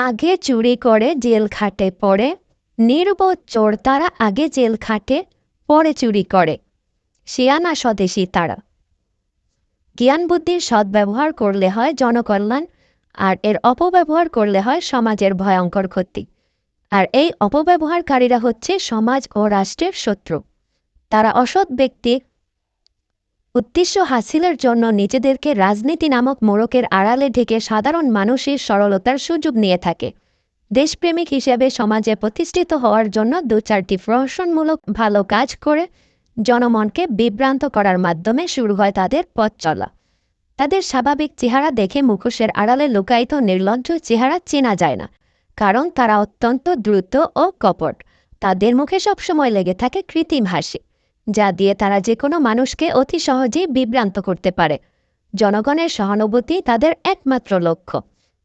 আগে চুরি করে জেল খাটে পড়ে, নির্বোধ চোর তারা আগে জেল খাটে পরে চুরি করে। শিয়ানা স্বদেশী তারা। জ্ঞান বুদ্ধির সদ্ব্যবহার করলে হয় জনকল্যাণ, আর এর অপব্যবহার করলে হয় সমাজের ভয়ঙ্কর ক্ষতি। আর এই অপব্যবহারকারীরা হচ্ছে সমাজ ও রাষ্ট্রের শত্রু। তারা অসৎ ব্যক্তি উদ্দেশ্য হাসিলের জন্য নিজেদেরকে রাজনীতি নামক মোড়কের আড়ালে ঢেকে সাধারণ মানুষের সরলতার সুযোগ নিয়ে থাকে। দেশপ্রেমিক হিসেবে সমাজে প্রতিষ্ঠিত হওয়ার জন্য দু চারটি প্রহসনমূলক ভালো কাজ করে জনমনকে বিভ্রান্ত করার মাধ্যমে শুরু হয় তাদের পথ চলা। তাদের স্বাভাবিক চেহারা দেখে মুখোশের আড়ালে লুকায়িত নির্লজ্জ চেহারা চেনা যায় না, কারণ তারা অত্যন্ত দ্রুত ও কপট। তাদের মুখে সবসময় লেগে থাকে কৃত্রিম হাসি। যা দিয়ে তারা যে কোনো মানুষকে অতি সহজেই বিভ্রান্ত করতে পারে। জনগণের সহানুভূতি তাদের একমাত্র লক্ষ্য।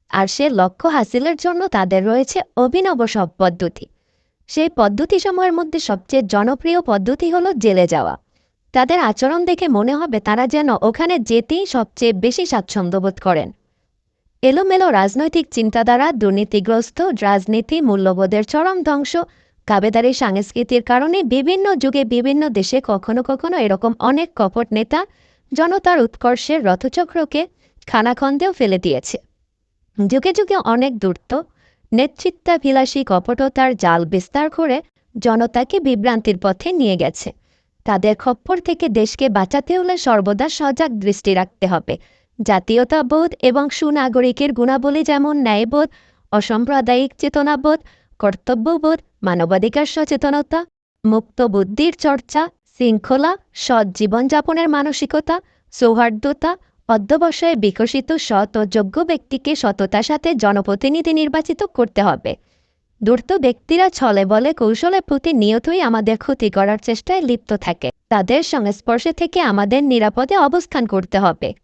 আর সে লক্ষ্য হাসিলের জন্য তাদের রয়েছে অভিনব সব পদ্ধতি। সেই পদ্ধতিসমূহের মধ্যে সবচেয়ে জনপ্রিয় পদ্ধতি হলো জেলে যাওয়া। তাদের আচরণ দেখে মনে হবে তারা যেন ওখানে যেতেই সবচেয়ে বেশি স্বাচ্ছন্দ্যবোধ করেন। এলোমেলো রাজনৈতিক চিন্তাধারা দুর্নীতিগ্রস্ত, রাজনীতি মূল্যবোধের চরম ধ্বংস কাবেদারি সংস্কৃতির কারণে বিভিন্ন যুগে বিভিন্ন দেশে কখনো কখনো এরকম অনেক কপট নেতা জনতার উৎকর্ষের রথচক্রকে খানাখন্দেও ফেলে দিয়েছে। যুগে যুগে অনেক দূরত্ব নেতৃত্বাভিলাষী কপটতার জাল বিস্তার করে জনতাকে বিভ্রান্তির পথে নিয়ে গেছে। তাদের খপ্পর থেকে দেশকে বাঁচাতে হলে সর্বদা সজাগ দৃষ্টি রাখতে হবে। জাতীয়তাবোধ এবং সুনাগরিকের গুণাবলী যেমন ন্যায়বোধ, অসাম্প্রদায়িক চেতনাবোধ কর্তব্যবোধ, মানবাধিকার সচেতনতা, মুক্ত বুদ্ধির চর্চা, শৃঙ্খলা, সৎ জীবনযাপনের মানসিকতা, সৌহার্দ্যতা, অধ্যবসায়ে বিকশিত সৎ ও যোগ্য ব্যক্তিকে সততার সাথে জনপ্রতিনিধি নির্বাচিত করতে হবে। দ্রুত ব্যক্তিরা ছলে বলে কৌশলে প্রতিনিয়তই আমাদের ক্ষতি করার চেষ্টায় লিপ্ত থাকে। তাদের সংস্পর্শে থেকে আমাদের নিরাপদে অবস্থান করতে হবে।